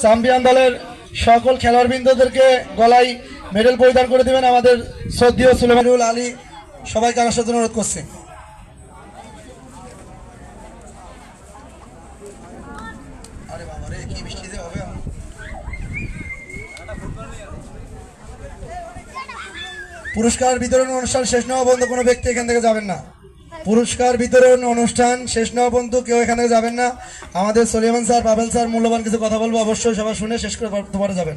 Champion দলের সকল খেলোয়াড়বৃন্দদেরকে গলায় মেডেল পরিধান করে দেবেন আমাদের শ্রদ্ধীয় সুলেমানুল আলী। সবাইকে আমার সাথে অনুরোধ করছে। পুরস্কার বিতরণ অনুষ্ঠান শেষ না হওয়া পর্যন্ত কোনো ব্যক্তি এখান থেকে যাবেন না। পুরস্কার বিতরণ অনুষ্ঠান শেষ না হওয়া পর্যন্ত কেউ এখান যাবেন না। আমাদের সলিমান স্যার পাবেল স্যার, মূল্যবান কিছু কথা বলব, অবশ্যই সবাই শুনে শেষ করে তোমার যাবেন।